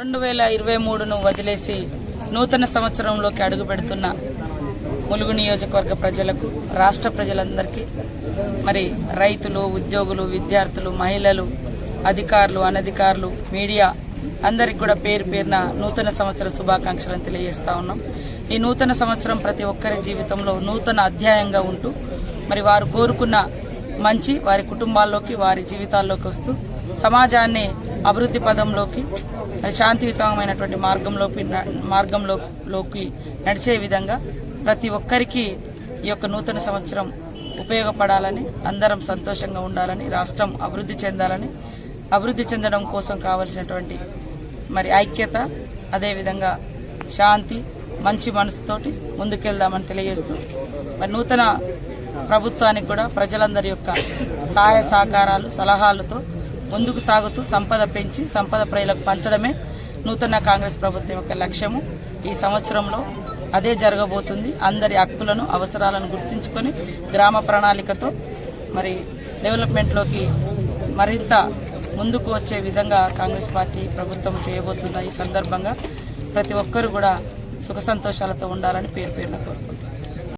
రెండు వేల ఇరవై మూడును వదిలేసి నూతన సంవత్సరంలోకి అడుగు పెడుతున్న ములుగు నియోజకవర్గ ప్రజలకు రాష్ట్ర ప్రజలందరికీ మరి రైతులు ఉద్యోగులు విద్యార్థులు మహిళలు అధికారులు అనధికారులు మీడియా అందరికి కూడా పేరు పేరున నూతన సంవత్సర శుభాకాంక్షలను తెలియజేస్తా ఉన్నాం. ఈ నూతన సంవత్సరం ప్రతి ఒక్కరి జీవితంలో నూతన అధ్యాయంగా ఉంటూ మరి వారు కోరుకున్న మంచి వారి కుటుంబాల్లోకి వారి జీవితాల్లోకి వస్తూ సమాజాన్ని అభివృద్ధి పదంలోకి శాంతియుతమైనటువంటి మార్గంలోకి మార్గంలోకి నడిచే విధంగా ప్రతి ఒక్కరికి ఈ యొక్క నూతన సంవత్సరం ఉపయోగపడాలని అందరం సంతోషంగా ఉండాలని రాష్ట్రం అభివృద్ధి చెందాలని అభివృద్ధి చెందడం కోసం కావలసినటువంటి మరి ఐక్యత అదేవిధంగా శాంతి మంచి మనసుతోటి ముందుకెళ్దామని తెలియజేస్తూ మరి నూతన ప్రభుత్వానికి కూడా ప్రజలందరి యొక్క సహాయ సహకారాలు సలహాలతో ముందుకు సాగుతూ సంపద పెంచి సంపద ప్రజలకు పంచడమే నూతన కాంగ్రెస్ ప్రభుత్వం యొక్క లక్ష్యము. ఈ సంవత్సరంలో అదే జరగబోతుంది. అందరి హక్కులను అవసరాలను గుర్తుంచుకొని గ్రామ ప్రణాళికతో మరి డెవలప్మెంట్లోకి మరింత ముందుకు వచ్చే విధంగా కాంగ్రెస్ పార్టీ ప్రభుత్వం చేయబోతున్న ఈ సందర్భంగా ప్రతి ఒక్కరూ కూడా సుఖ సంతోషాలతో ఉండాలని పేరు పేరున కోరుకుంటున్నారు